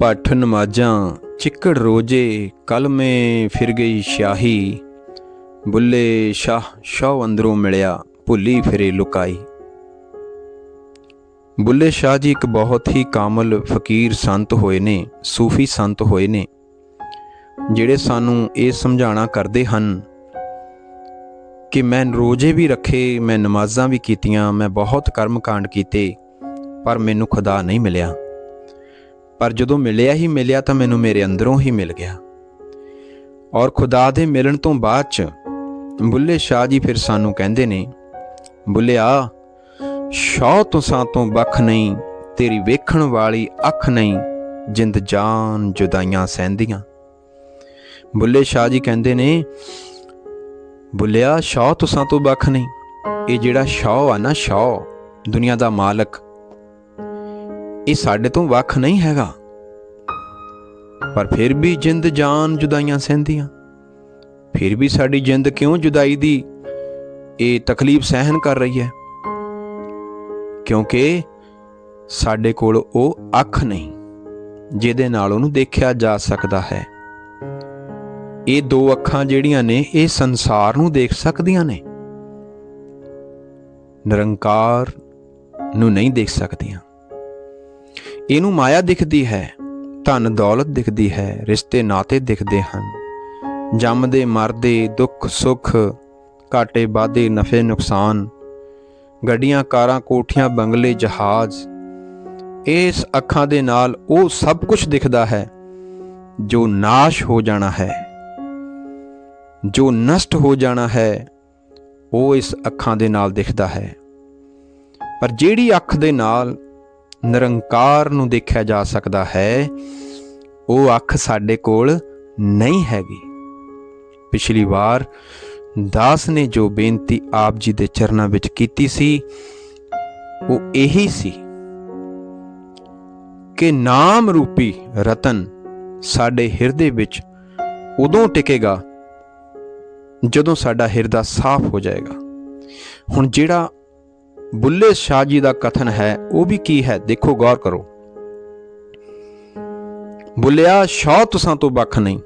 ਪੱਠ ਨਮਾਜ਼ਾਂ, ਚਿੱਕੜ ਰੋਜੇ, ਕਲਮੇ ਫਿਰ ਗਈ ਸ਼ਾਹੀ। ਬੁੱਲੇ ਸ਼ਾਹ ਸ਼ਾਹ ਅੰਦਰੋਂ ਮਿਲਿਆ, ਭੁੱਲੀ ਫਿਰੇ ਲੁਕਾਈ। ਬੁੱਲੇ ਸ਼ਾਹ ਜੀ ਇੱਕ ਬਹੁਤ ਹੀ ਕਾਮਲ ਫਕੀਰ ਸੰਤ ਹੋਏ ਨੇ, ਸੂਫੀ ਸੰਤ ਹੋਏ ਨੇ, ਜਿਹੜੇ ਸਾਨੂੰ ਇਹ ਸਮਝਾਣਾ ਕਰਦੇ ਹਨ ਕਿ ਮੈਂ ਰੋਜ਼ੇ ਵੀ ਰੱਖੇ, ਮੈਂ ਨਮਾਜ਼ਾਂ ਵੀ ਕੀਤੀਆਂ, ਮੈਂ ਬਹੁਤ ਕਰਮ ਕਾਂਡ ਕੀਤੇ, ਪਰ ਮੈਨੂੰ ਖੁਦਾ ਨਹੀਂ ਮਿਲਿਆ। ਪਰ ਜਦੋਂ ਮਿਲਿਆ ਹੀ ਮਿਲਿਆ ਤਾਂ ਮੈਨੂੰ ਮੇਰੇ ਅੰਦਰੋਂ ਹੀ ਮਿਲ ਗਿਆ। ਔਰ ਖੁਦਾ ਦੇ ਮਿਲਣ ਤੋਂ ਬਾਅਦ ਚ ਬੁੱਲੇ ਸ਼ਾਹ ਜੀ ਫਿਰ ਸਾਨੂੰ ਕਹਿੰਦੇ ਨੇ ਬੁੱਲਿਆ ਸ਼ੌ ਤੁਸਾਂ ਤੋਂ ਵੱਖ ਨਹੀਂ, ਤੇਰੀ ਵੇਖਣ ਵਾਲੀ ਅੱਖ ਨਹੀਂ, ਜਿੰਦ ਜਾਨ ਜੁਦਾਈਆਂ ਸਹਿੰਦੀਆਂ। ਬੁੱਲੇ ਸ਼ਾਹ ਜੀ ਕਹਿੰਦੇ ਨੇ, ਬੁੱਲਿਆ ਸ਼ੌ ਤੁਸਾਂ ਤੋਂ ਵੱਖ ਨਹੀਂ, ਇਹ ਜਿਹੜਾ ਸ਼ੌ ਆ ਨਾ ਸ਼ੌ ਦੁਨੀਆ ਦਾ ਮਾਲਕ ਇਹ ਸਾਡੇ ਤੋਂ ਵੱਖ ਨਹੀਂ ਹੈਗਾ। ਪਰ ਫਿਰ ਵੀ ਜਿੰਦ ਜਾਨ ਜੁਦਾਈਆਂ ਸਹਿੰਦੀਆਂ। ਫਿਰ ਵੀ ਸਾਡੀ ਜਿੰਦ ਕਿਉਂ ਜੁਦਾਈ ਦੀ? ਇਹ ਤਕਲੀਫ ਸਹਿਨ ਕਰ ਰਹੀ ਹੈ। ਕਿਉਂਕਿ ਸਾਡੇ ਕੋਲ ਉਹ ਅੱਖ ਨਹੀਂ, ਜਿਹਦੇ ਨਾਲ ਉਹਨੂੰ ਦੇਖਿਆ ਜਾ ਸਕਦਾ ਹੈ। ਇਹ ਦੋ ਅੱਖਾਂ ਜਿਹੜੀਆਂ ਨੇ, ਇਹ ਸੰਸਾਰ ਨੂੰ ਦੇਖ ਸਕਦੀਆਂ ਨੇ। ਨਿਰੰਕਾਰ ਨੂੰ ਨਹੀਂ ਦੇਖ ਸਕਦੀਆਂ। ਇਹਨੂੰ ਮਾਇਆ ਦਿਖਦੀ ਹੈ, ਧਨ ਦੌਲਤ ਦਿਖਦੀ ਹੈ, ਰਿਸ਼ਤੇ ਨਾਤੇ ਦਿਖਦੇ ਹਨ। ਜੰਮਦੇ, ਮਰਦੇ, ਦੁੱਖ, ਸੁੱਖ, ਘਾਟੇ, ਵਾਧੇ, ਨਫੇ, ਨੁਕਸਾਨ, ਗੱਡੀਆਂ, ਕਾਰਾਂ, ਕੋਠੀਆਂ, ਬੰਗਲੇ, ਜਹਾਜ਼, ਇਸ ਅੱਖਾਂ ਦੇ ਨਾਲ ਉਹ ਸਭ ਕੁਝ ਦਿਖਦਾ ਹੈ, ਜੋ ਨਾਸ਼ ਹੋ ਜਾਣਾ ਹੈ। ਜੋ ਨਸ਼ਟ ਹੋ ਜਾਣਾ ਹੈ, ਉਹ ਇਸ ਅੱਖਾਂ ਦੇ ਨਾਲ ਦਿਖਦਾ ਹੈ। ਪਰ ਜਿਹੜੀ ਅੱਖ ਦੇ ਨਾਲ ਨਿਰੰਕਾਰ ਨੂੰ ਦੇਖਿਆ ਜਾ ਸਕਦਾ ਹੈ, ਉਹ ਅੱਖ ਸਾਡੇ ਕੋਲ ਨਹੀਂ ਹੈਗੀ। ਪਿਛਲੀ ਵਾਰ ਦਾਸ ਨੇ ਜੋ ਬੇਨਤੀ ਆਪ ਜੀ ਦੇ ਚਰਨਾਂ ਵਿੱਚ ਕੀਤੀ ਸੀ, ਉਹ ਇਹੀ ਸੀ ਕਿ ਨਾਮ ਰੂਪੀ ਰਤਨ ਸਾਡੇ ਹਿਰਦੇ ਵਿੱਚ ਉਦੋਂ ਟਿਕੇਗਾ ਜਦੋਂ ਸਾਡਾ ਹਿਰਦਾ ਸਾਫ਼ ਹੋ ਜਾਏਗਾ। ਹੁਣ ਜਿਹੜਾ ਬੁੱਲੇ ਸ਼ਾਹ ਜੀ ਦਾ ਕਥਨ ਹੈ, ਉਹ ਵੀ ਕੀ ਹੈ, ਦੇਖੋ ਗੌਰ ਕਰੋ। ਬੁੱਲਿਆ, ਸ਼ਾਹ ਤੁਸਾਂ ਤੋਂ ਵੱਖ ਨਹੀਂ,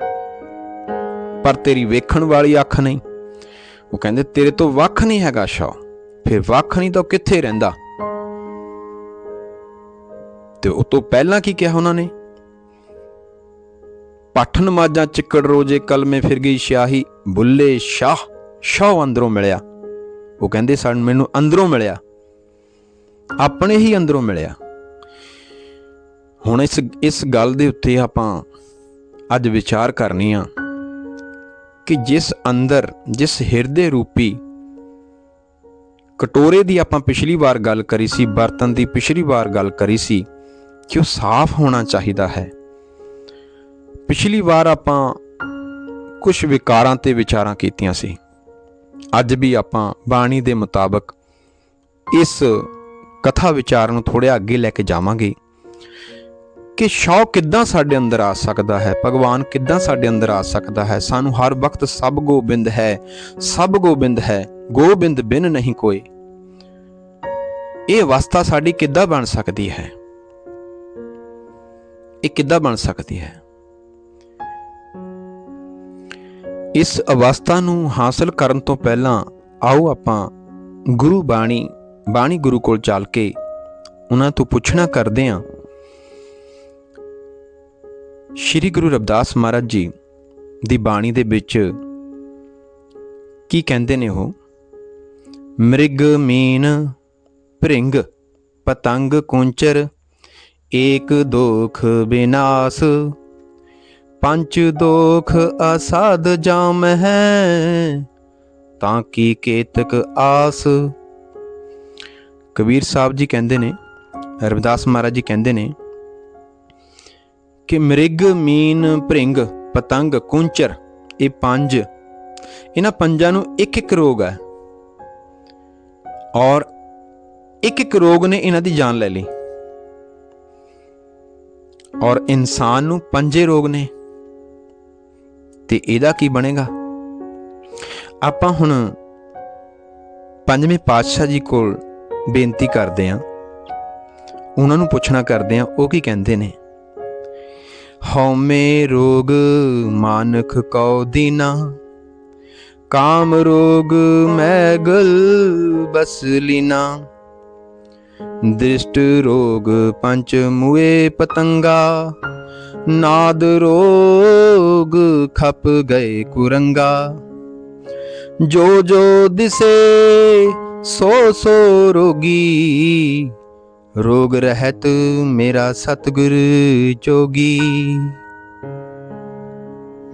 ਪਰ ਤੇਰੀ ਵੇਖਣ ਵਾਲੀ ਅੱਖ ਨਹੀਂ। ਉਹ ਕਹਿੰਦੇ, ਤੇਰੇ ਤੋਂ ਵੱਖ ਨਹੀਂ ਹੈਗਾ ਸ਼ਾਹ, ਫਿਰ ਵੱਖ ਨਹੀਂ ਤਾਂ ਉਹ ਕਿੱਥੇ ਰਹਿੰਦਾ? ਤੇ ਉਹ ਤੋਂ ਪਹਿਲਾਂ ਕੀ ਕਿਹਾ ਉਹਨਾਂ ਨੇ? ਪੱਠ ਨਮਾਜ਼ਾਂ ਚਿੱਕੜ ਰੋਜੇ ਕਲਮੇ ਫਿਰ ਗਈ ਸ਼ਾਹੀ ਬੁੱਲੇ ਸ਼ਾਹ ਸ਼ਾਹ ਅੰਦਰੋਂ ਮਿਲਿਆ। ਉਹ ਕਹਿੰਦੇ, ਸਾਨੂੰ, ਮੈਨੂੰ ਅੰਦਰੋਂ ਮਿਲਿਆ। ਆਪਣੇ ਹੀ ਅੰਦਰੋਂ ਮਿਲਿਆ। ਹੁਣ ਇਸ ਇਸ ਗੱਲ ਦੇ ਉੱਤੇ ਆਪਾਂ ਅੱਜ ਵਿਚਾਰ ਕਰਨੀ ਆ ਕਿ ਜਿਸ ਅੰਦਰ, ਜਿਸ ਹਿਰਦੇ ਰੂਪੀ ਕਟੋਰੇ ਦੀ ਆਪਾਂ ਪਿਛਲੀ ਵਾਰ ਗੱਲ ਕਰੀ ਸੀ, ਬਰਤਨ ਦੀ ਪਿਛਲੀ ਵਾਰ ਗੱਲ ਕਰੀ ਸੀ ਕਿ ਉਹ ਸਾਫ਼ ਹੋਣਾ ਚਾਹੀਦਾ ਹੈ। ਪਿਛਲੀ ਵਾਰ ਆਪਾਂ ਕੁਝ ਵਿਕਾਰਾਂ ਤੇ ਵਿਚਾਰਾਂ ਕੀਤੀਆਂ ਸੀ। ਅੱਜ ਵੀ ਆਪਾਂ ਬਾਣੀ ਦੇ ਮੁਤਾਬਕ ਇਸ ਕਥਾ ਵਿਚਾਰ ਨੂੰ ਥੋੜਾ ਅੱਗੇ ਲੈ ਕੇ ਜਾਵਾਂਗੇ ਕਿ ਸ਼ੌਕ ਕਿੱਦਾਂ ਸਾਡੇ ਅੰਦਰ ਆ ਸਕਦਾ ਹੈ, ਭਗਵਾਨ ਕਿੱਦਾਂ ਸਾਡੇ ਅੰਦਰ ਆ ਸਕਦਾ ਹੈ, ਸਾਨੂੰ ਹਰ ਵਕਤ ਸਭ ਗੋਬਿੰਦ ਹੈ, ਸਭ ਗੋਬਿੰਦ ਹੈ, ਗੋਬਿੰਦ ਬਿਨ ਨਹੀਂ ਕੋਈ। ਇਹ ਅਵਸਥਾ ਸਾਡੀ ਕਿੱਦਾਂ ਬਣ ਸਕਦੀ ਹੈ? ਇਹ ਕਿੱਦਾਂ ਬਣ ਸਕਦੀ ਹੈ? ਇਸ ਅਵਸਥਾ ਨੂੰ ਹਾਸਲ ਕਰਨ ਤੋਂ ਪਹਿਲਾਂ ਆਓ ਆਪਾਂ ਗੁਰੂ ਬਾਣੀ ਬਾਣੀ ਗੁਰੂ ਕੋਲ ਚੱਲ ਕੇ ਉਹਨਾਂ ਤੋਂ ਪੁੱਛਣਾ ਕਰਦੇ ਹਾਂ। ਸ਼੍ਰੀ ਗੁਰੂ ਰਵਿਦਾਸ ਮਹਾਰਾਜ ਜੀ ਦੀ ਬਾਣੀ ਦੇ ਵਿੱਚ ਕੀ ਕਹਿੰਦੇ ਨੇ ਉਹ? ਮ੍ਰਿਗ ਮੀਨ ਭ੍ਰਿੰਗ ਪਤੰਗ ਕੁੰਚਰ ਏਕ ਦੋਖ ਬਿਨਾਸ਼ ਪੰਚ ਦੋਖ ਅਸਾਧ ਜਾਮ ਹੈ ਤਾਂ ਕੀ ਕੇਤਕ ਆਸ ਕਬੀਰ ਸਾਹਿਬ ਜੀ ਕਹਿੰਦੇ ਨੇ, ਰਵਿਦਾਸ ਮਹਾਰਾਜ ਜੀ ਕਹਿੰਦੇ ਨੇ ਕਿ ਮ੍ਰਿਗ ਮੀਨ ਭ੍ਰਿੰਗ ਪਤੰਗ ਕੁੰਚਰ, ਇਹ ਪੰਜ। ਇਹਨਾਂ ਪੰਜਾਂ ਨੂੰ ਇੱਕ ਇੱਕ ਰੋਗ ਹੈ। ਔਰ ਇੱਕ ਇੱਕ ਰੋਗ ਨੇ ਇਹਨਾਂ ਦੀ ਜਾਨ ਲੈ ਲਈ। ਔਰ ਇਨਸਾਨ ਨੂੰ ਪੰਜੇ ਰੋਗ ਨੇ। ਤੇ ਇਹਦਾ ਕੀ ਬਣੇਗਾ? ਆਪਾਂ ਹੁਣ ਪੰਜਵੇਂ ਪਾਤਸ਼ਾਹ ਜੀ ਕੋਲ ਬੇਨਤੀ ਕਰਦੇ ਆ ਉਹਨਾਂ ਨੂੰ ਪੁੱਛਣਾ ਕਰਦੇ ਆ ਉਹ ਕੀ ਕਹਿੰਦੇ ਨੇ? ਹਉਮੈ ਰੋਗ ਮਾਨਖ ਕਉ ਦੀਨਾ, ਕਾਮ ਰੋਗ ਮੈਗਲ ਬਸ ਲੀਨਾ। ਦ੍ਰਿਸ਼ਟ ਰੋਗ ਪੰਚ ਮੁਏ ਪਤੰਗਾ, ਨਾਦ ਰੋਗ ਖਪ ਗਏ ਕੁਰੰਗਾ। ਜੋ ਜੋ ਦਿਸੇ ਸੋ ਸੋ ਰੋਗੀ, ਰੋਗ ਰਹਿਤ ਮੇਰਾ ਸਤਿਗੁਰ ਜੋਗੀ।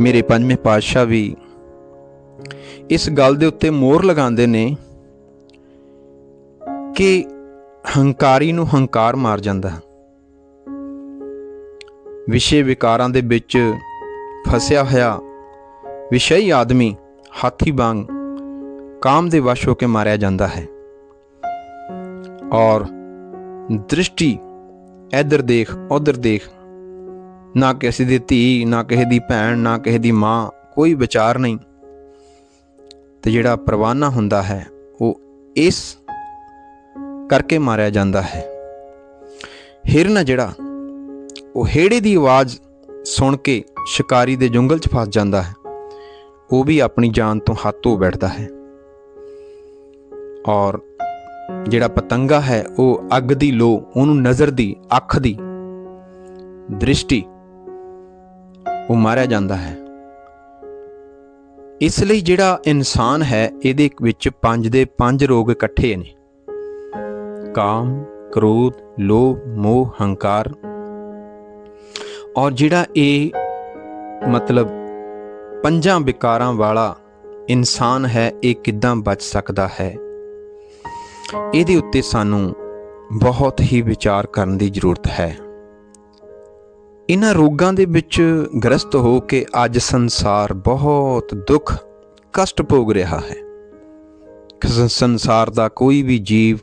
ਮੇਰੇ ਪੰਜਵੇਂ ਪਾਤਸ਼ਾਹ ਵੀ ਇਸ ਗੱਲ ਦੇ ਉੱਤੇ ਮੋਹਰ ਲਗਾਉਂਦੇ ਨੇ ਕਿ ਹੰਕਾਰੀ ਨੂੰ ਹੰਕਾਰ ਮਾਰ ਜਾਂਦਾ। ਹੈ ਵਿਸ਼ੇ ਵਿਕਾਰਾਂ ਦੇ ਵਿੱਚ ਫਸਿਆ ਹੋਇਆ ਵਿਸ਼ਈ ਆਦਮੀ ਹਾਥੀ ਵਾਂਗ ਕਾਮ ਦੇ ਵਸ਼ ਹੋ ਕੇ ਮਾਰਿਆ ਜਾਂਦਾ ਹੈ ਔਰ ਦ੍ਰਿਸ਼ਟੀ ਇਧਰ ਦੇਖ ਉਧਰ ਦੇਖ ਨਾ ਕਿਸੇ ਦੀ ਧੀ ਨਾ ਕਿਸੇ ਦੀ ਭੈਣ ਨਾ ਕਿਸੇ ਦੀ ਮਾਂ ਕੋਈ ਵਿਚਾਰ ਨਹੀਂ ਤੇ ਜਿਹੜਾ ਪਰਵਾਨਾ ਹੁੰਦਾ ਹੈ ਉਹ ਇਸ ਕਰਕੇ ਮਾਰਿਆ ਜਾਂਦਾ ਹੈ ਹਿਰਨ ਜਿਹੜਾ ਉਹ ਹੇੜੇ ਦੀ ਆਵਾਜ਼ ਸੁਣ ਕੇ ਸ਼ਿਕਾਰੀ ਦੇ ਜੰਗਲ 'ਚ ਫਸ ਜਾਂਦਾ ਹੈ ਉਹ ਵੀ ਆਪਣੀ ਜਾਨ ਤੋਂ ਹੱਥ ਧੋ ਬੈਠਦਾ ਹੈ ਔਰ ਜਿਹੜਾ ਪਤੰਗਾ ਹੈ, ਉਹ ਅੱਗ ਦੀ ਲੋ, ਉਹਨੂੰ ਨਜ਼ਰ ਦੀ, ਅੱਖ ਦੀ ਦ੍ਰਿਸ਼ਟੀ, ਉਹ ਮਾਰਿਆ ਜਾਂਦਾ ਹੈ। ਇਸ ਲਈ ਜਿਹੜਾ ਇਨਸਾਨ ਹੈ, ਇਹਦੇ ਵਿੱਚ ਪੰਜ ਦੇ ਪੰਜ ਰੋਗ ਇਕੱਠੇ ਨੇ। ਕਾਮ, ਕ੍ਰੋਧ, ਲੋਭ, ਮੋਹ, ਹੰਕਾਰ। ਔਰ ਜਿਹੜਾ ਇਹ ਮਤਲਬ ਪੰਜਾਂ ਵਿਕਾਰਾਂ ਵਾਲਾ ਇਨਸਾਨ ਹੈ, ਇਹ ਕਿੱਦਾਂ ਬਚ ਸਕਦਾ ਹੈ? ਇਹਦੇ ਉੱਤੇ ਸਾਨੂੰ ਬਹੁਤ ਹੀ ਵਿਚਾਰ ਕਰਨ ਦੀ ਜ਼ਰੂਰਤ ਹੈ। ਇਹਨਾਂ ਰੋਗਾਂ ਦੇ ਵਿੱਚ ਗ੍ਰਸਤ ਹੋ ਕੇ ਅੱਜ ਸੰਸਾਰ ਬਹੁਤ ਦੁੱਖ, ਕਸ਼ਟ ਭੋਗ ਰਿਹਾ ਹੈ। ਸੰਸਾਰ ਦਾ ਕੋਈ ਵੀ ਜੀਵ,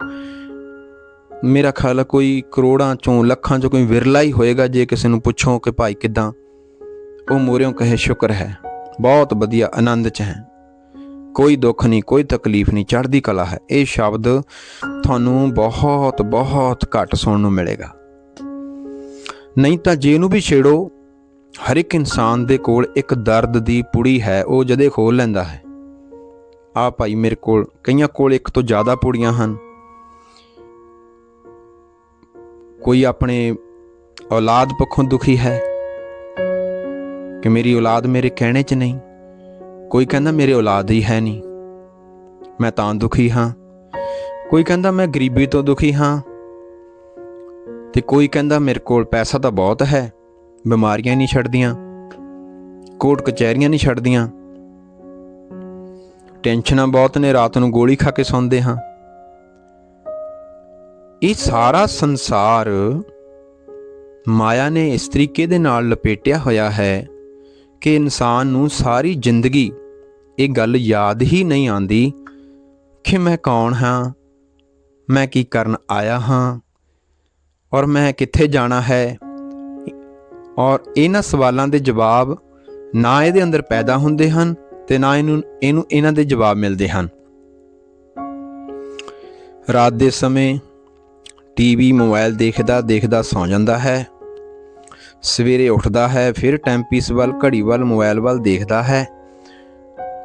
ਮੇਰਾ ਖਿਆਲ ਹੈ ਕੋਈ ਕਰੋੜਾਂ ਚੋਂ ਲੱਖਾਂ ਚੋਂ ਕੋਈ ਵਿਰਲਾ ਹੀ ਹੋਏਗਾ ਜੇ ਕਿਸੇ ਨੂੰ ਪੁੱਛੋ ਕਿ ਭਾਈ ਕਿਦਾਂ, ਉਹ ਮੋਰਿਓਂ ਕਹੇ ਸ਼ੁਕਰ ਹੈ। ਬਹੁਤ ਵਧੀਆ, ਆਨੰਦ ਚ ਹੈ। ਕੋਈ ਦੁੱਖ ਨਹੀਂ, ਕੋਈ ਤਕਲੀਫ ਨਹੀਂ, ਚੜ੍ਹਦੀ ਕਲਾ ਹੈ। ਇਹ ਸ਼ਬਦ ਤੁਹਾਨੂੰ ਬਹੁਤ ਬਹੁਤ ਘੱਟ ਸੁਣਨ ਨੂੰ ਮਿਲੇਗਾ। ਨਹੀਂ ਤਾਂ ਜੇ ਇਹਨੂੰ ਵੀ ਛੇੜੋ, ਹਰ ਇੱਕ ਇਨਸਾਨ ਦੇ ਕੋਲ ਇੱਕ ਦਰਦ ਦੀ ਪੁੜੀ ਹੈ, ਉਹ ਜਦੇ ਖੋਲ ਲੈਂਦਾ ਹੈ। ਆ ਭਾਈ ਮੇਰੇ ਕੋਲ, ਕਈਆਂ ਕੋਲ ਇੱਕ ਤੋਂ ਜ਼ਿਆਦਾ ਪੁੜੀਆਂ ਹਨ। ਕੋਈ ਆਪਣੇ ਔਲਾਦ ਪੱਖੋਂ ਦੁਖੀ ਹੈ? ਕਿ ਮੇਰੀ ਔਲਾਦ ਮੇਰੇ ਕਹਿਣੇ 'ਚ ਨਹੀਂ? ਕੋਈ ਕਹਿੰਦਾ ਮੇਰੇ ਔਲਾਦ ਹੀ ਹੈ ਨਹੀਂ, ਮੈਂ ਤਾਂ ਦੁਖੀ ਹਾਂ। ਕੋਈ ਕਹਿੰਦਾ ਮੈਂ ਗਰੀਬੀ ਤੋਂ ਦੁਖੀ ਹਾਂ ਤੇ ਕੋਈ ਕਹਿੰਦਾ ਮੇਰੇ ਕੋਲ ਪੈਸਾ ਤਾਂ ਬਹੁਤ ਹੈ, ਬਿਮਾਰੀਆਂ ਨਹੀਂ ਛੱਡਦੀਆਂ, ਕੋਰਟ ਕਚਹਿਰੀਆਂ ਨਹੀਂ ਛੱਡਦੀਆਂ। ਟੈਨਸ਼ਨਾਂ ਬਹੁਤ ਨੇ, ਰਾਤ ਨੂੰ ਗੋਲੀ ਖਾ ਕੇ ਸੌਂਦੇ ਹਾਂ। ਇਹ ਸਾਰਾ ਸੰਸਾਰ ਮਾਇਆ ਨੇ ਇਸ ਤਰੀਕੇ ਦੇ ਨਾਲ ਲਪੇਟਿਆ ਹੋਇਆ ਹੈ ਕਿ ਇਨਸਾਨ ਨੂੰ ਸਾਰੀ ਜ਼ਿੰਦਗੀ ਇਹ ਗੱਲ ਯਾਦ ਹੀ ਨਹੀਂ ਆਉਂਦੀ ਕਿ ਮੈਂ ਕੌਣ ਹਾਂ, ਮੈਂ ਕੀ ਕਰਨ ਆਇਆ ਹਾਂ ਔਰ ਮੈਂ ਕਿੱਥੇ ਜਾਣਾ ਹੈ। ਔਰ ਇਹਨਾਂ ਸਵਾਲਾਂ ਦੇ ਜਵਾਬ ਨਾ ਇਹਦੇ ਅੰਦਰ ਪੈਦਾ ਹੁੰਦੇ ਹਨ ਤੇ ਨਾ ਇਹਨੂੰ ਇਹਨੂੰ ਇਹਨਾਂ ਦੇ ਜਵਾਬ ਮਿਲਦੇ ਹਨ। ਰਾਤ ਦੇ ਸਮੇਂ ਟੀਵੀ ਮੋਬਾਈਲ ਦੇਖਦਾ ਦੇਖਦਾ ਸੌਂ ਜਾਂਦਾ ਹੈ। ਸਵੇਰੇ ਉੱਠਦਾ ਹੈ, ਫਿਰ ਟਾਈਮ ਟੈਂਪੀਸ ਵੱਲ, ਘੜੀ ਵੱਲ, ਮੋਬਾਈਲ ਵੱਲ ਦੇਖਦਾ ਹੈ।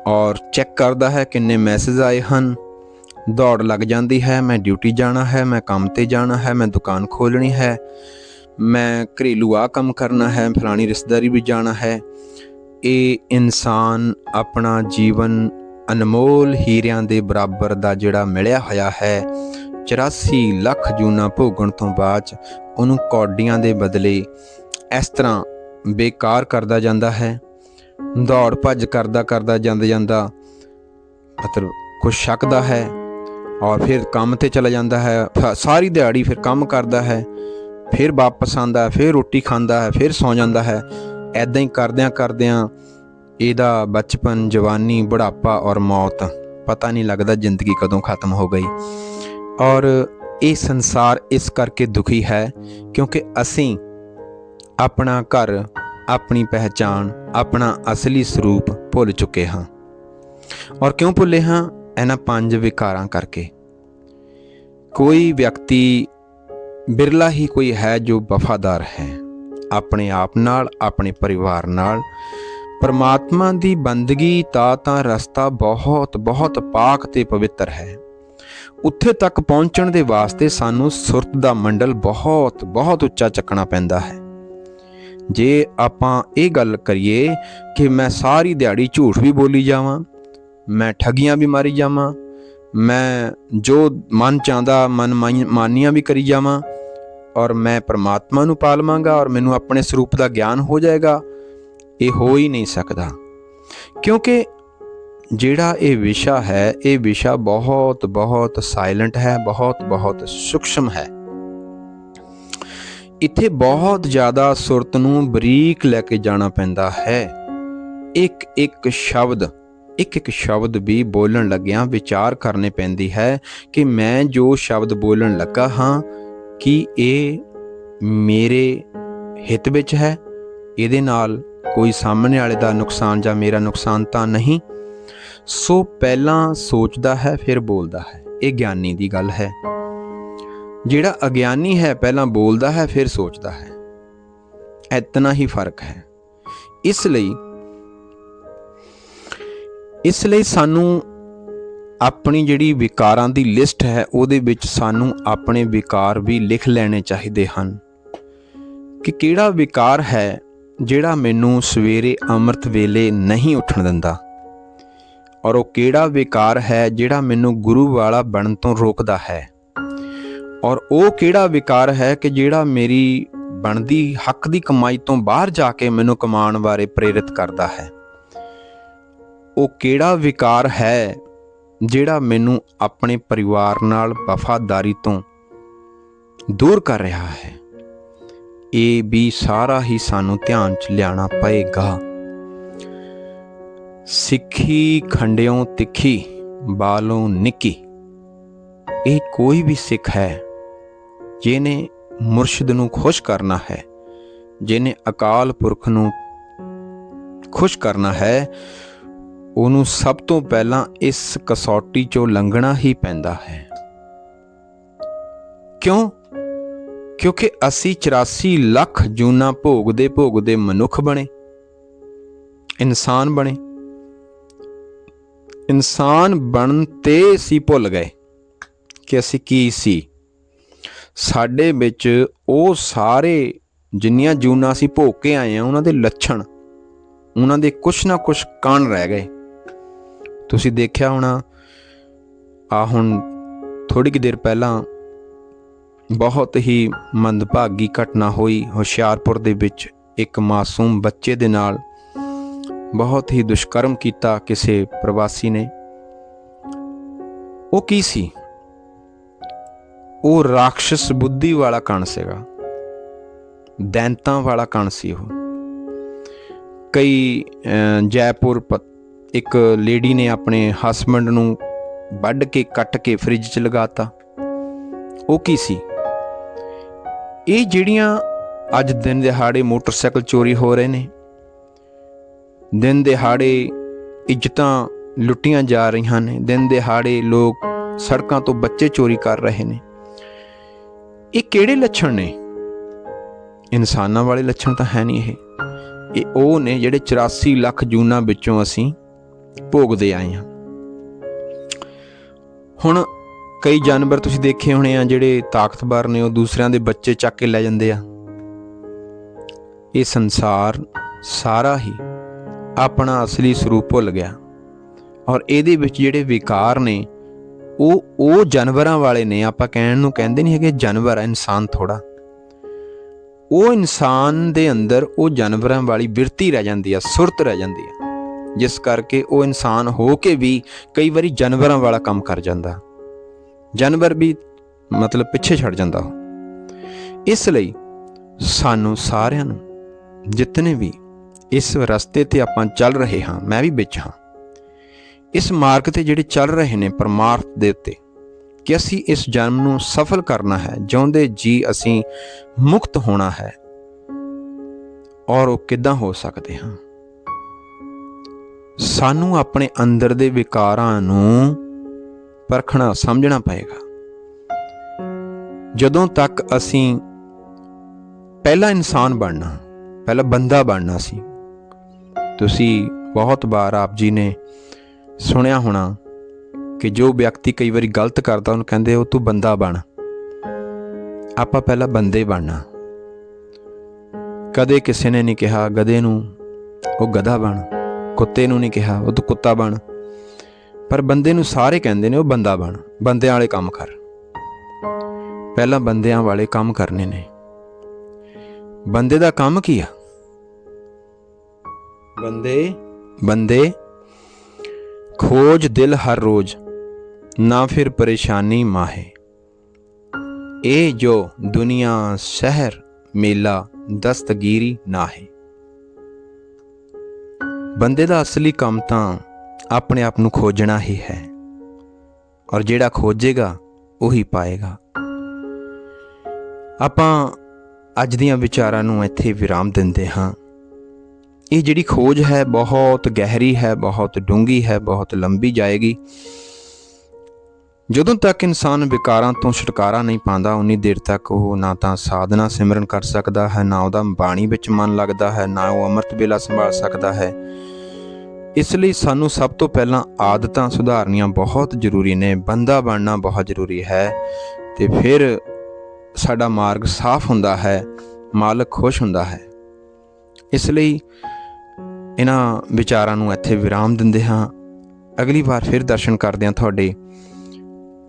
ਔਰ ਚੈੱਕ ਕਰਦਾ ਹੈ ਕਿੰਨੇ ਮੈਸੇਜ ਆਏ ਹਨ। ਦੌੜ ਲੱਗ ਜਾਂਦੀ ਹੈ, ਮੈਂ ਡਿਊਟੀ ਜਾਣਾ ਹੈ, ਮੈਂ ਕੰਮ ਤੇ ਜਾਣਾ ਹੈ, ਮੈਂ ਦੁਕਾਨ ਖੋਲਣੀ ਹੈ, ਮੈਂ ਘਰੇਲੂ ਆ ਕੰਮ ਕਰਨਾ ਹੈ, ਫਲਾਣੀ ਰਿਸ਼ਤੇਦਾਰੀ ਵੀ ਜਾਣਾ ਹੈ। ਇਹ ਇਨਸਾਨ ਆਪਣਾ ਜੀਵਨ ਅਨਮੋਲ ਹੀਰਿਆਂ ਦੇ ਬਰਾਬਰ ਦਾ ਜਿਹੜਾ ਮਿਲਿਆ ਹੋਇਆ ਹੈ 84 ਲੱਖ ਜੂਨਾ ਭੋਗਣ ਤੋਂ ਬਾਅਦ ਉਹਨੂੰ ਕੌਡੀਆਂ ਦੇ ਬਦਲੇ ਇਸ ਤਰ੍ਹਾਂ ਬੇਕਾਰ ਕਰਦਾ ਜਾਂਦਾ ਹੈ। ਦੌੜ ਭੱਜ ਕਰਦਾ ਕਰਦਾ ਜਾਂਦਾ ਜਾਂਦਾ ਮਤਲਬ ਕੁਝ ਛਕਦਾ ਹੈ ਔਰ ਫਿਰ ਕੰਮ ਤੇ ਚਲਾ ਜਾਂਦਾ ਹੈ, ਫ- ਸਾਰੀ ਦਿਹਾੜੀ ਫਿਰ ਕੰਮ ਕਰਦਾ ਹੈ, ਫਿਰ ਵਾਪਸ ਆਂਦਾ ਫਿਰ ਰੋਟੀ ਖਾਂਦਾ ਹੈ, ਫਿਰ ਸੌ ਜਾਂਦਾ ਹੈ। ਐਦਾਂ ਹੀ ਕਰਦਿਆਂ ਕਰਦਿਆਂ ਇਹਦਾ ਬਚਪਨ, ਜਵਾਨੀ, ਬੁਢਾਪਾ ਔਰ ਮੌਤ ਪਤਾ ਨਹੀਂ ਲੱਗਦਾ ਜ਼ਿੰਦਗੀ ਕਦੋਂ ਖਤਮ ਹੋ ਗਈ। ਔਰ ਇਹ ਸੰਸਾਰ ਇਸ ਕਰਕੇ ਦੁਖੀ ਹੈ ਕਿਉਂਕਿ ਅਸੀਂ ਆਪਣਾ ਘਰ, ਆਪਣੀ ਪਹਿਚਾਨ ਆਪਣਾ ਅਸਲੀ ਸਰੂਪ ਭੁੱਲ ਚੁੱਕੇ ਹਾਂ। ਔਰ ਕਿਉਂ ਭੁੱਲੇ ਹਾਂ? ਇਹਨਾਂ ਪੰਜ ਵਿਕਾਰਾਂ ਕਰਕੇ। ਕੋਈ ਵਿਅਕਤੀ ਬਿਰਲਾ ਹੀ ਕੋਈ ਹੈ ਜੋ ਵਫਾਦਾਰ ਹੈ। ਆਪਣੇ ਆਪ ਨਾਲ, ਆਪਣੇ ਪਰਿਵਾਰ ਨਾਲ। ਪਰਮਾਤਮਾ ਦੀ ਬੰਦਗੀ ਦਾ ਤਾਂ ਰਸਤਾ ਬਹੁਤ ਬਹੁਤ ਪਾਕ ਤੇ ਪਵਿੱਤਰ ਹੈ। ਉੱਥੇ ਤੱਕ ਪਹੁੰਚਣ ਦੇ ਵਾਸਤੇ ਸਾਨੂੰ ਸੁਰਤ ਦਾ ਮੰਡਲ ਬਹੁਤ ਬਹੁਤ ਉੱਚਾ ਚੱਕਣਾ ਪੈਂਦਾ ਹੈ। ਜੇ ਆਪਾਂ ਇਹ ਗੱਲ ਕਰੀਏ ਕਿ ਮੈਂ ਸਾਰੀ ਦਿਹਾੜੀ ਝੂਠ ਵੀ ਬੋਲੀ ਜਾਵਾਂ, ਮੈਂ ਠੱਗੀਆਂ ਵੀ ਮਾਰੀ ਜਾਵਾਂ, ਮੈਂ ਜੋ ਮਨ ਚਾਹੁੰਦਾ, ਮਨ ਮਾਈ- ਮਾਨੀਆਂ ਵੀ ਕਰੀ ਜਾਵਾਂ, ਔਰ ਮੈਂ ਪ੍ਰਮਾਤਮਾ ਨੂੰ ਪਾਲਵਾਂਗਾ ਔਰ ਮੈਨੂੰ ਆਪਣੇ ਸਰੂਪ ਦਾ ਗਿਆਨ ਹੋ ਜਾਏਗਾ, ਇਹ ਹੋ ਹੀ ਨਹੀਂ ਸਕਦਾ। ਕਿਉਂਕਿ ਜਿਹੜਾ ਇਹ ਵਿਸ਼ਾ ਹੈ, ਇਹ ਵਿਸ਼ਾ ਬਹੁਤ ਬਹੁਤ ਸਾਇਲੈਂਟ ਹੈ ਬਹੁਤ ਬਹੁਤ ਸੂਖਸ਼ਮ ਹੈ। ਇੱਥੇ ਬਹੁਤ ਜ਼ਿਆਦਾ ਸੁਰਤ ਨੂੰ ਬਰੀਕ ਲੈ ਕੇ ਜਾਣਾ ਪੈਂਦਾ ਹੈ। ਇੱਕ ਇੱਕ ਸ਼ਬਦ, ਇੱਕ ਇੱਕ ਸ਼ਬਦ ਵੀ ਬੋਲਣ ਲੱਗਿਆਂ ਵਿਚਾਰ ਕਰਨੇ ਪੈਂਦੀ ਹੈ ਕਿ ਮੈਂ ਜੋ ਸ਼ਬਦ ਬੋਲਣ ਲੱਗਾ ਹਾਂ, ਕਿ ਇਹ ਮੇਰੇ ਹਿੱਤ ਵਿੱਚ ਹੈ? ਇਹਦੇ ਨਾਲ ਕੋਈ ਸਾਹਮਣੇ ਵਾਲੇ ਦਾ ਨੁਕਸਾਨ ਜਾਂ ਮੇਰਾ ਨੁਕਸਾਨ ਤਾਂ ਨਹੀਂ? ਸੋ ਪਹਿਲਾਂ ਸੋਚਦਾ ਹੈ, ਫਿਰ ਬੋਲਦਾ ਹੈ। ਇਹ ਗਿਆਨੀ ਦੀ ਗੱਲ ਹੈ। ਜਿਹੜਾ ਅਗਿਆਨੀ ਹੈ, ਪਹਿਲਾਂ ਬੋਲਦਾ ਹੈ, ਫਿਰ ਸੋਚਦਾ ਹੈ। ਇਤਨਾ ਹੀ ਫ਼ਰਕ ਹੈ। ਇਸ ਲਈ ਇਸ ਲਈ ਸਾਨੂੰ ਆਪਣੀ ਜਿਹੜੀ ਵਿਕਾਰਾਂ ਦੀ ਲਿਸਟ ਹੈ, ਉਹਦੇ ਵਿੱਚ ਸਾਨੂੰ ਆਪਣੇ ਵਿਕਾਰ ਵੀ ਲਿਖ ਲੈਣੇ ਚਾਹੀਦੇ ਹਨ। ਕਿ ਕਿਹੜਾ ਵਿਕਾਰ ਹੈ, ਜਿਹੜਾ ਮੈਨੂੰ ਸਵੇਰੇ ਅੰਮ੍ਰਿਤ ਵੇਲੇ ਨਹੀਂ ਉੱਠਣ ਦਿੰਦਾ? ਔਰ ਉਹ ਕਿਹੜਾ ਵਿਕਾਰ ਹੈ, ਜਿਹੜਾ ਮੈਨੂੰ ਗੁਰੂ ਵਾਲਾ ਬਣਨ ਤੋਂ ਰੋਕਦਾ ਹੈ? ਔਰ ਉਹ ਕਿਹੜਾ ਵਿਕਾਰ ਹੈ ਕਿ ਜਿਹੜਾ ਮੇਰੀ ਬਣਦੀ, ਹੱਕ ਦੀ ਕਮਾਈ ਤੋਂ ਬਾਹਰ ਜਾ ਕੇ ਮੈਨੂੰ ਕਮਾਉਣ ਬਾਰੇ ਪ੍ਰੇਰਿਤ ਕਰਦਾ ਹੈ? ਉਹ ਕਿਹੜਾ ਵਿਕਾਰ ਹੈ ਜਿਹੜਾ ਮੈਨੂੰ ਆਪਣੇ ਪਰਿਵਾਰ ਨਾਲ ਵਫਾਦਾਰੀ ਤੋਂ ਦੂਰ ਕਰ ਰਿਹਾ ਹੈ? ਇਹ ਵੀ ਸਾਰਾ ਹੀ ਸਾਨੂੰ ਧਿਆਨ ਚ ਲਿਆਣਾ ਪਏਗਾ। ਸਿੱਖੀ, ਖੰਡਿਓਂ ਤਿੱਖੀ, ਬਾਲੋਂ ਨਿੱਕੀ। ਇਹ ਕੋਈ ਵੀ ਸਿੱਖ ਹੈ ਜਿਹਨੇ ਮੁਰਸ਼ਿਦ ਨੂੰ ਖੁਸ਼ ਕਰਨਾ ਹੈ, ਜਿਹਨੇ ਅਕਾਲ ਪੁਰਖ ਨੂੰ ਖੁਸ਼ ਕਰਨਾ ਹੈ, ਉਹਨੂੰ ਸਭ ਤੋਂ ਪਹਿਲਾਂ ਇਸ ਕਸੌਟੀ ਚੋਂ ਲੰਘਣਾ ਹੀ ਪੈਂਦਾ ਹੈ। ਕਿਉਂ? ਕਿਉਂਕਿ ਅਸੀਂ 84 ਲੱਖ ਜੂਨਾ ਭੋਗਦੇ ਭੋਗਦੇ ਮਨੁੱਖ ਬਣੇ, ਇਨਸਾਨ ਬਣੇ। ਇਨਸਾਨ ਬਣਨ ਤੇ ਸੀ ਭੁੱਲ ਗਏ ਕਿ ਅਸੀਂ ਕੀ ਸੀ। ਸਾਡੇ ਵਿੱਚ ਉਹ ਸਾਰੇ ਜਿੰਨੀਆਂ ਜੂਨਾਂ ਅਸੀਂ ਭੋਗ ਕੇ ਆਏ ਆ ਉਹਨਾਂ ਦੇ ਲੱਛਣ, ਉਹਨਾਂ ਦੇ ਕੁਛ ਨਾ ਕੁਛ ਕਣ ਰਹਿ ਗਏ। ਤੁਸੀਂ ਦੇਖਿਆ ਹੋਣਾ ਆ ਹੁਣ ਥੋੜੀ ਕਿ ਦੇਰ ਪਹਿਲਾਂ ਬਹੁਤ ਹੀ ਮੰਦਭਾਗੀ ਘਟਨਾ ਹੋਈ, ਹੁਸ਼ਿਆਰਪੁਰ ਦੇ ਵਿੱਚ ਇੱਕ ਮਾਸੂਮ ਬੱਚੇ ਦੇ ਨਾਲ। ਬਹੁਤ ਹੀ ਦੁਸ਼ਕਰਮ ਕੀਤਾ ਕਿਸੇ ਪ੍ਰਵਾਸੀ ਨੇ। ਉਹ ਕੀ ਸੀ? ਉਹ ਰਾਖਸ਼ ਬੁੱਧੀ ਵਾਲਾ ਕਣ ਸੀਗਾ। ਦੈਂਤਾਂ ਵਾਲਾ ਕਣ ਸੀ ਉਹ। ਕਈ ਜੈਪੁਰ ਪ- ਇੱਕ ਲੇਡੀ ਨੇ ਆਪਣੇ ਹਸਬੰਡ ਨੂੰ ਵੱਢ ਕੇ, ਕੱਟ ਕੇ ਫ੍ਰਿਜ 'ਚ ਲਗਾਤਾ। ਉਹ ਕੀ ਸੀ? ਇਹ ਜਿਹੜੀਆਂ ਅੱਜ ਦਿਨ ਦਿਹਾੜੇ ਮੋਟਰਸਾਈਕਲ ਚੋਰੀ ਹੋ ਰਹੇ ਨੇ, ਦਿਨ ਦਿਹਾੜੇ ਇੱਜ਼ਤਾਂ ਲੁੱਟੀਆਂ ਜਾ ਰਹੀਆਂ ਨੇ, ਦਿਨ ਦਿਹਾੜੇ ਲੋਕ ਸੜਕਾਂ ਤੋਂ ਬੱਚੇ ਚੋਰੀ ਕਰ ਰਹੇ ਨੇ। ਇਹ ਕਿਹੜੇ ਲੱਛਣ ਨੇ? ਇਨਸਾਨਾਂ ਵਾਲੇ ਲੱਛਣ ਤਾਂ ਹੈ ਨਹੀਂ ਇਹ। ਇਹ ਉਹ ਨੇ ਜਿਹੜੇ 84 ਲੱਖ ਜੂਨਾਂ ਵਿੱਚੋਂ ਅਸੀਂ ਭੋਗਦੇ ਆਏ ਹਾਂ। ਹੁਣ ਕਈ ਜਾਨਵਰ ਤੁਸੀਂ ਦੇਖੇ ਹੋਣੇ ਆ ਜਿਹੜੇ ਤਾਕਤਵਰ ਨੇ, ਉਹ ਦੂਸਰਿਆਂ ਦੇ ਬੱਚੇ ਚੱਕ ਕੇ ਲੈ ਜਾਂਦੇ ਆ। ਇਹ ਸੰਸਾਰ ਸਾਰਾ ਹੀ ਆਪਣਾ ਅਸਲੀ ਸਰੂਪ ਭੁੱਲ ਗਿਆ। ਔਰ ਇਹਦੇ ਵਿੱਚ ਜਿਹੜੇ ਵਿਕਾਰ ਨੇ ਉਹ ਉਹ ਜਾਨਵਰਾਂ ਵਾਲੇ ਨੇ, ਆਪਾਂ ਕਹਿਣ ਨੂੰ ਕਹਿੰਦੇ ਨਹੀਂ ਹੈਗੇ ਜਾਨਵਰ ਆ ਇਨਸਾਨ ਥੋੜਾ ਉਹ ਇਨਸਾਨ ਦੇ ਅੰਦਰ ਉਹ ਜਾਨਵਰਾਂ ਵਾਲੀ ਬਿਰਤੀ ਰਹਿ ਜਾਂਦੀ ਆ, ਸੁਰਤ ਰਹਿ ਜਾਂਦੀ ਆ। ਜਿਸ ਕਰਕੇ ਉਹ ਇਨਸਾਨ ਹੋ ਕੇ ਵੀ ਕਈ ਵਾਰੀ ਜਾਨਵਰਾਂ ਵਾਲਾ ਕੰਮ ਕਰ ਜਾਂਦਾ। ਜਾਨਵਰ ਵੀ ਮਤਲਬ ਪਿੱਛੇ ਛੱਡ ਜਾਂਦਾ ਉਹ। ਇਸ ਲਈ ਸਾਨੂੰ ਸਾਰਿਆਂ ਨੂੰ, ਜਿਤਨੇ ਵੀ ਇਸ ਰਸਤੇ ਤੇ ਆਪਾਂ ਚੱਲ ਰਹੇ ਹਾਂ, ਮੈਂ ਵੀ ਵਿੱਚ ਹਾਂ। ਇਸ ਮਾਰਗ ਤੇ ਜਿਹੜੇ ਚੱਲ ਰਹੇ ਨੇ ਪਰਮਾਰਥ ਦੇ ਉੱਤੇ, ਕਿ ਅਸੀਂ ਇਸ ਜਨਮ ਨੂੰ ਸਫਲ ਕਰਨਾ ਹੈ, ਜਿਉਂਦੇ ਜੀ ਅਸੀਂ ਮੁਕਤ ਹੋਣਾ ਹੈ। ਔਰ ਉਹ ਕਿੱਦਾਂ ਹੋ ਸਕਦੇ ਹਾਂ? ਸਾਨੂੰ ਆਪਣੇ ਅੰਦਰ ਦੇ ਵਿਕਾਰਾਂ ਨੂੰ ਪਰਖਣਾ, ਸਮਝਣਾ ਪਏਗਾ। ਜਦੋਂ ਤੱਕ ਅਸੀਂ ਪਹਿਲਾ ਇਨਸਾਨ ਬਣਨਾ, ਪਹਿਲਾ ਬੰਦਾ ਬਣਨਾ ਸੀ, ਤੁਸੀਂ ਬਹੁਤ ਵਾਰ ਆਪ ਜੀ ਨੇ ਸੁਣਿਆ ਹੋਣਾ ਕਿ ਜੋ ਵਿਅਕਤੀ ਕਈ ਵਾਰੀ ਗਲਤ ਕਰਦਾ ਉਹਨੂੰ ਕਹਿੰਦੇ ਉਹ ਤੂੰ ਬੰਦਾ ਬਣ। ਆਪਾਂ ਪਹਿਲਾਂ ਬੰਦੇ ਬਣਨਾ। ਕਦੇ ਕਿਸੇ ਨੇ ਨਹੀਂ ਕਿਹਾ ਗਧੇ ਨੂੰ ਉਹ ਗਧਾ ਬਣ ਕੁੱਤੇ ਨੂੰ ਨਹੀਂ ਕਿਹਾ ਉਹ ਤੂੰ ਕੁੱਤਾ ਬਣ। ਪਰ ਬੰਦੇ ਨੂੰ ਸਾਰੇ ਕਹਿੰਦੇ ਨੇ ਉਹ ਬੰਦਾ ਬਣ ਬੰਦਿਆਂ ਵਾਲੇ ਕੰਮ ਕਰ। ਪਹਿਲਾਂ ਬੰਦਿਆਂ ਵਾਲੇ ਕੰਮ ਕਰਨੇ ਨੇ। ਬੰਦੇ ਦਾ ਕੰਮ ਕੀ ਆ? ਬੰਦੇ ਬੰਦੇ ਖੋਜ ਦਿਲ ਹਰ ਰੋਜ਼, ਨਾ ਫਿਰ ਪਰੇਸ਼ਾਨੀ ਮਾਹੇ। ਇਹ ਜੋ ਦੁਨੀਆ, ਸ਼ਹਿਰ, ਮੇਲਾ, ਦਸਤਗੀਰੀ ਨਾ ਹੈ ਬੰਦੇ ਦਾ ਅਸਲੀ ਕੰਮ ਤਾਂ ਆਪਣੇ ਆਪ ਨੂੰ ਖੋਜਣਾ ਹੀ ਹੈ, ਔਰ ਜਿਹੜਾ ਖੋਜੇਗਾ, ਉਹੀ ਪਾਏਗਾ। ਆਪਾਂ ਅੱਜ ਦੀਆਂ ਵਿਚਾਰਾਂ ਨੂੰ ਇੱਥੇ ਵਿਰਾਮ ਦਿੰਦੇ ਹਾਂ। ਇਹ ਜਿਹੜੀ ਖੋਜ ਹੈ ਬਹੁਤ ਗਹਿਰੀ ਹੈ, ਬਹੁਤ ਡੂੰਗੀ ਹੈ, ਬਹੁਤ ਲੰਬੀ ਜਾਏਗੀ। ਜਦੋਂ ਤੱਕ ਇਨਸਾਨ ਵਿਕਾਰਾਂ ਤੋਂ ਛੁਟਕਾਰਾ ਨਹੀਂ ਪਾਉਂਦਾ, ਉਨੀ ਦੇਰ ਤੱਕ ਉਹ ਨਾ ਤਾਂ ਸਾਧਨਾ ਸਿਮਰਨ ਕਰ ਸਕਦਾ ਹੈ, ਨਾ ਉਹਦਾ ਬਾਣੀ ਵਿੱਚ ਮਨ ਲੱਗਦਾ ਹੈ, ਨਾ ਉਹ ਅੰਮ੍ਰਿਤ ਵੇਲਾ ਸੰਭਾਲ ਸਕਦਾ ਹੈ। ਇਸ ਲਈ ਸਾਨੂੰ ਸਭ ਤੋਂ ਪਹਿਲਾਂ ਆਦਤਾਂ ਸੁਧਾਰਨੀਆਂ ਬਹੁਤ ਜ਼ਰੂਰੀ ਨੇ, ਬੰਦਾ ਬਣਨਾ ਬਹੁਤ ਜ਼ਰੂਰੀ ਹੈ ਤੇ ਫਿਰ ਸਾਡਾ ਮਾਰਗ ਸਾਫ਼ ਹੁੰਦਾ ਹੈ, ਮਾਲਕ ਖੁਸ਼ ਹੁੰਦਾ ਹੈ। ਇਸ ਲਈ ਇਹਨਾਂ ਵਿਚਾਰਾਂ ਨੂੰ ਇੱਥੇ ਵਿਰਾਮ ਦਿੰਦੇ ਹਾਂ। ਅਗਲੀ ਵਾਰ ਫਿਰ ਦਰਸ਼ਨ ਕਰਦੇ ਹਾਂ ਤੁਹਾਡੇ।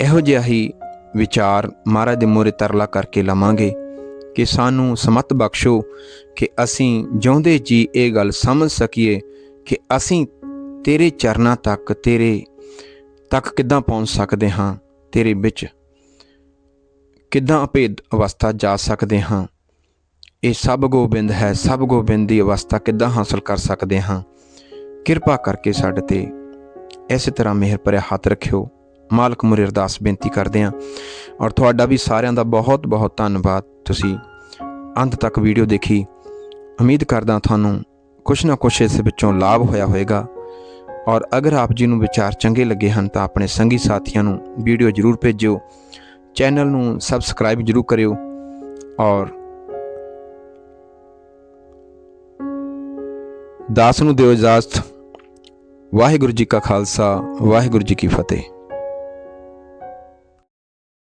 ਇਹੋ ਜਿਹਾ ਹੀ ਵਿਚਾਰ ਮਹਾਰਾਜ ਦੇ ਮੂਹਰੇ ਤਰਲਾ ਕਰਕੇ ਲਵਾਂਗੇ ਕਿ ਸਾਨੂੰ ਸਮਤ ਬਖਸ਼ੋ ਕਿ ਅਸੀਂ ਜਿਉਂਦੇ ਜੀ ਇਹ ਗੱਲ ਸਮਝ ਸਕੀਏ ਕਿ ਅਸੀਂ ਤੇਰੇ ਚਰਨਾਂ ਤੱਕ, ਤੇਰੇ ਤੱਕ ਕਿੱਦਾਂ ਪਹੁੰਚ ਸਕਦੇ ਹਾਂ, ਤੇਰੇ ਵਿੱਚ ਕਿੱਦਾਂ ਅਭੇਦ ਅਵਸਥਾ ਜਾ ਸਕਦੇ ਹਾਂ। ਇਹ ਸਭ ਗੋਬਿੰਦ ਹੈ, ਸਭ ਗੋਬਿੰਦ ਦੀ ਅਵਸਥਾ ਕਿੱਦਾਂ ਹਾਸਲ ਕਰ ਸਕਦੇ ਹਾਂ? ਕਿਰਪਾ ਕਰਕੇ ਸਾਡੇ ਤੇ ਇਸੇ ਤਰ੍ਹਾਂ ਮਿਹਰ ਭਰਿਆ ਹੱਥ ਰੱਖਿਓ। ਮਾਲਕ ਮੁਰੇ ਅਰਦਾਸ ਬੇਨਤੀ ਕਰਦੇ ਹਾਂ। ਔਰ ਤੁਹਾਡਾ ਵੀ ਸਾਰਿਆਂ ਦਾ ਬਹੁਤ ਬਹੁਤ ਧੰਨਵਾਦ। ਤੁਸੀਂ ਅੰਤ ਤੱਕ ਵੀਡੀਓ ਦੇਖੀ। ਉਮੀਦ ਕਰਦਾ ਤੁਹਾਨੂੰ ਕੁਛ ਨਾ ਕੁਛ ਇਸ ਵਿੱਚੋਂ ਲਾਭ ਹੋਇਆ ਹੋਵੇਗਾ। ਔਰ ਅਗਰ ਆਪ ਜੀ ਨੂੰ ਵਿਚਾਰ ਚੰਗੇ ਲੱਗੇ ਹਨ ਤਾਂ ਆਪਣੇ ਸੰਗੀ ਸਾਥੀਆਂ ਨੂੰ ਵੀਡੀਓ ਜ਼ਰੂਰ ਭੇਜਿਓ। ਚੈਨਲ ਨੂੰ ਸਬਸਕ੍ਰਾਈਬ ਜ਼ਰੂਰ ਕਰਿਓ। ਔਰ ਦਾਸ ਨੂੰ ਦਿਓ ਇਜਾਜ਼ਤ। ਵਾਹਿਗੁਰੂ ਜੀ ਕਾ ਖਾਲਸਾ ਵਾਹਿਗੁਰੂ ਜੀ ਕੀ ਫਤਿਹ।